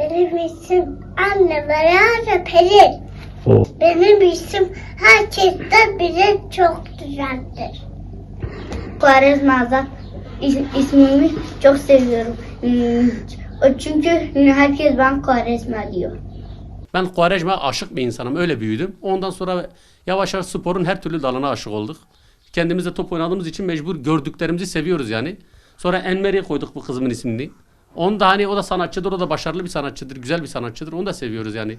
Benim isim Anne Meryem Pelin. O. Benim isim herkesten bile çok güzeldir. Quaresma Azat is- ismimi çok seviyorum. Hmm, o Çünkü herkes ben Quaresma diyor. Ben Quaresma aşık bir insanım. Öyle büyüdüm. Ondan sonra yavaş yavaş sporun her türlü dalına aşık olduk. Kendimize top oynadığımız için mecbur gördüklerimizi seviyoruz yani. Sonra Enmer'i koyduk bu kızımın ismini. Onu da hani o da sanatçıdır, o da başarılı bir sanatçıdır, güzel bir sanatçıdır. Onu da seviyoruz yani.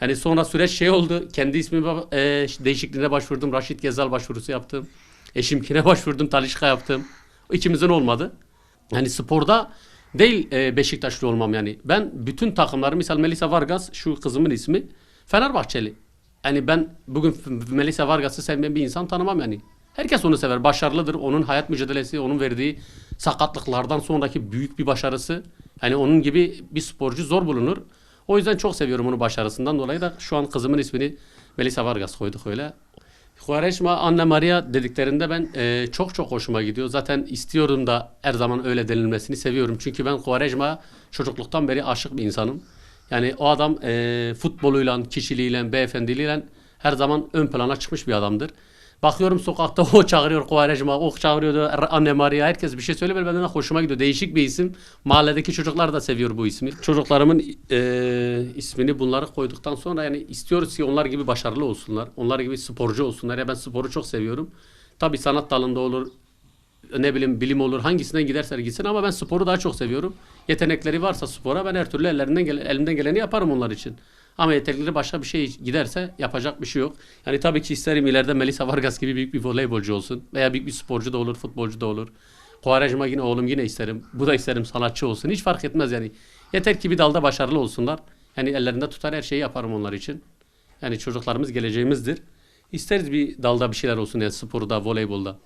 Yani sonra süreç şey oldu. Kendi ismime e, değişikliğine başvurdum. Raşit Gezal başvurusu yaptım. Eşimkine başvurdum. Talişka yaptım. İkimizin olmadı. Yani sporda değil e, Beşiktaşlı olmam yani. Ben bütün takımları misal Melisa Vargas şu kızımın ismi Fenerbahçeli. Yani ben bugün Melisa Vargas'ı sevmeyen bir insan tanımam yani. Herkes onu sever. Başarılıdır. Onun hayat mücadelesi, onun verdiği sakatlıklardan sonraki büyük bir başarısı. Yani onun gibi bir sporcu zor bulunur. O yüzden çok seviyorum onun başarısından dolayı da şu an kızımın ismini Melisa Vargas koyduk öyle. Quaresma, Anne Maria dediklerinde ben e, çok çok hoşuma gidiyor. Zaten istiyorum da her zaman öyle denilmesini seviyorum. Çünkü ben Quaresma çocukluktan beri aşık bir insanım. Yani o adam e, futboluyla, kişiliğiyle, beyefendiliğiyle her zaman ön plana çıkmış bir adamdır. Bakıyorum sokakta o çağırıyor Quaresma, o çağırıyor Anne Maria. Herkes bir şey söylüyor. Benden de hoşuma gidiyor. Değişik bir isim. Mahalledeki çocuklar da seviyor bu ismi. Çocuklarımın e, ismini bunları koyduktan sonra yani istiyoruz ki onlar gibi başarılı olsunlar. Onlar gibi sporcu olsunlar. Ya ben sporu çok seviyorum. Tabii sanat dalında olur, ne bileyim bilim olur hangisinden giderse gitsin ama ben sporu daha çok seviyorum. Yetenekleri varsa spora ben her türlü ellerinden gele, elimden geleni yaparım onlar için. Ama yetenekleri başka bir şey giderse yapacak bir şey yok. Yani tabii ki isterim ileride Melisa Vargas gibi büyük bir voleybolcu olsun veya büyük bir sporcu da olur, futbolcu da olur. Quaresma yine oğlum yine isterim. Bu da isterim sanatçı olsun. Hiç fark etmez yani. Yeter ki bir dalda başarılı olsunlar. Yani ellerinde tutar her şeyi yaparım onlar için. Yani çocuklarımız geleceğimizdir. İsteriz bir dalda bir şeyler olsun yani sporda, voleybolda.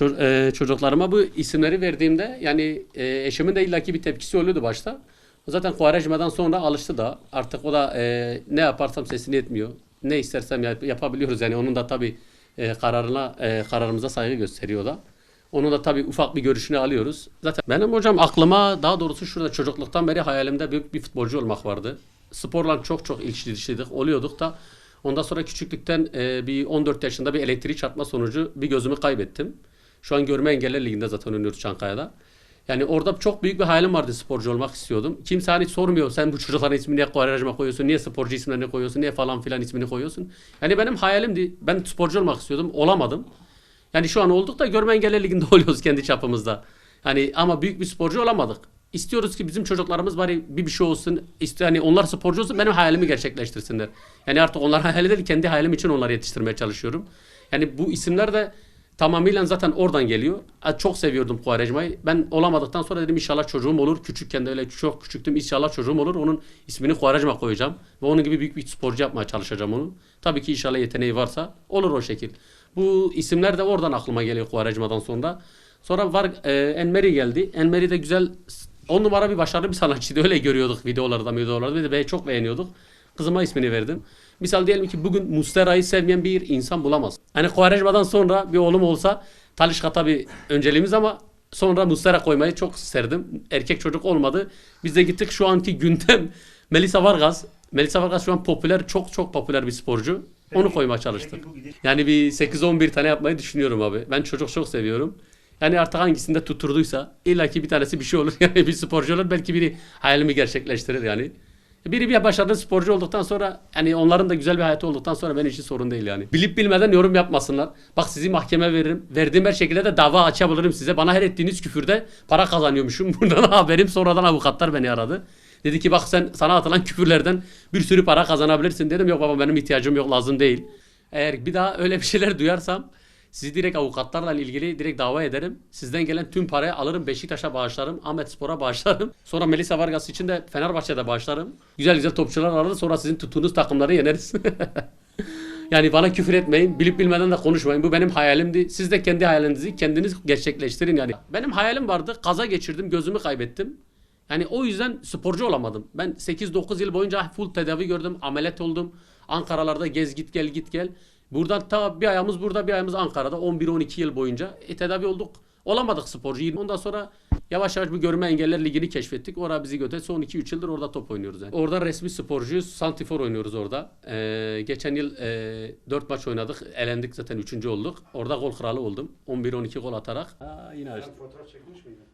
E, çocuklarıma bu isimleri verdiğimde yani e, eşimin de illaki bir tepkisi oluyordu başta. Zaten Kuvarejma'dan sonra alıştı da artık o da e, ne yaparsam sesini etmiyor. Ne istersem yap- yapabiliyoruz yani onun da tabii e, kararına kararımıza saygı gösteriyor da. Onun da tabii ufak bir görüşünü alıyoruz. Zaten benim hocam aklıma daha doğrusu şurada çocukluktan beri hayalimde büyük bir futbolcu olmak vardı. Sporla çok çok ilişkili dışıydık, oluyorduk da. Ondan sonra küçüklükten e, bir 14 yaşında bir elektrik çarpma sonucu bir gözümü kaybettim. Şu an görme engeller liginde zaten oynuyoruz Çankaya'da. Yani orada çok büyük bir hayalim vardı sporcu olmak istiyordum. Kimse hani sormuyor sen bu çocukların ismini niye Quaresma koyuyorsun, niye sporcu isimlerini koyuyorsun, niye falan filan ismini koyuyorsun. Yani benim hayalimdi. Ben sporcu olmak istiyordum. Olamadım. Yani şu an olduk da görme engelli liginde oluyoruz kendi çapımızda. Hani ama büyük bir sporcu olamadık. İstiyoruz ki bizim çocuklarımız bari bir bir şey olsun. İşte hani onlar sporcu olsun benim hayalimi gerçekleştirsinler. Yani artık onlar hayali değil kendi hayalim için onları yetiştirmeye çalışıyorum. Yani bu isimler de tamamıyla zaten oradan geliyor. Çok seviyordum Quaresma'yı. Ben olamadıktan sonra dedim inşallah çocuğum olur. Küçükken de öyle çok küçüktüm. İnşallah çocuğum olur. Onun ismini Quaresma koyacağım. Ve onun gibi büyük bir sporcu yapmaya çalışacağım onu. Tabii ki inşallah yeteneği varsa olur o şekil. Bu isimler de oradan aklıma geliyor Quaresma'dan sonra. Sonra var e, Enmeri geldi. Enmeri de güzel on numara bir başarılı bir sanatçıydı. Öyle görüyorduk videolarda videolarda. Ve çok beğeniyorduk. Kızıma ismini verdim. Misal diyelim ki bugün Mustera'yı sevmeyen bir insan bulamaz. Hani Quaresma'dan sonra bir oğlum olsa Talişka tabii önceliğimiz ama sonra Mustera koymayı çok isterdim. Erkek çocuk olmadı. Biz de gittik şu anki gündem Melisa Vargas. Melisa Vargas şu an popüler, çok çok popüler bir sporcu. Onu koymaya çalıştık. Yani bir 8-11 tane yapmayı düşünüyorum abi. Ben çocuk çok seviyorum. Yani artık hangisinde tuturduysa illaki bir tanesi bir şey olur. Yani bir sporcu olur. Belki biri hayalimi gerçekleştirir yani. Biri bir başarılı sporcu olduktan sonra hani onların da güzel bir hayatı olduktan sonra benim için sorun değil yani. Bilip bilmeden yorum yapmasınlar. Bak sizi mahkeme veririm. Verdiğim her şekilde de dava açabilirim size. Bana her ettiğiniz küfürde para kazanıyormuşum. Bundan haberim sonradan avukatlar beni aradı. Dedi ki bak sen sana atılan küfürlerden bir sürü para kazanabilirsin. Dedim yok baba benim ihtiyacım yok lazım değil. Eğer bir daha öyle bir şeyler duyarsam sizi direkt avukatlarla ilgili direkt dava ederim. Sizden gelen tüm parayı alırım Beşiktaş'a bağışlarım. Ahmet Spor'a bağışlarım. Sonra Melisa Vargas için de Fenerbahçe'de bağışlarım. Güzel güzel topçular alırız. Sonra sizin tuttuğunuz takımları yeneriz. yani bana küfür etmeyin. Bilip bilmeden de konuşmayın. Bu benim hayalimdi. Siz de kendi hayalinizi kendiniz gerçekleştirin yani. Benim hayalim vardı. Kaza geçirdim. Gözümü kaybettim. Yani o yüzden sporcu olamadım. Ben 8-9 yıl boyunca full tedavi gördüm. Ameliyat oldum. Ankaralarda gez git gel git gel. Buradan ta bir ayağımız burada bir ayağımız Ankara'da 11-12 yıl boyunca e, tedavi olduk. Olamadık sporcu. Ondan sonra yavaş yavaş bu görme engeller ligini keşfettik. Orada bizi götürdü. Son 2-3 yıldır orada top oynuyoruz. Yani. Orada resmi sporcuyuz. Santifor oynuyoruz orada. Ee, geçen yıl e, 4 maç oynadık. Elendik zaten 3. olduk. Orada gol kralı oldum. 11-12 gol atarak. Aa, yine açtım. Fotoğraf çekmiş miydin?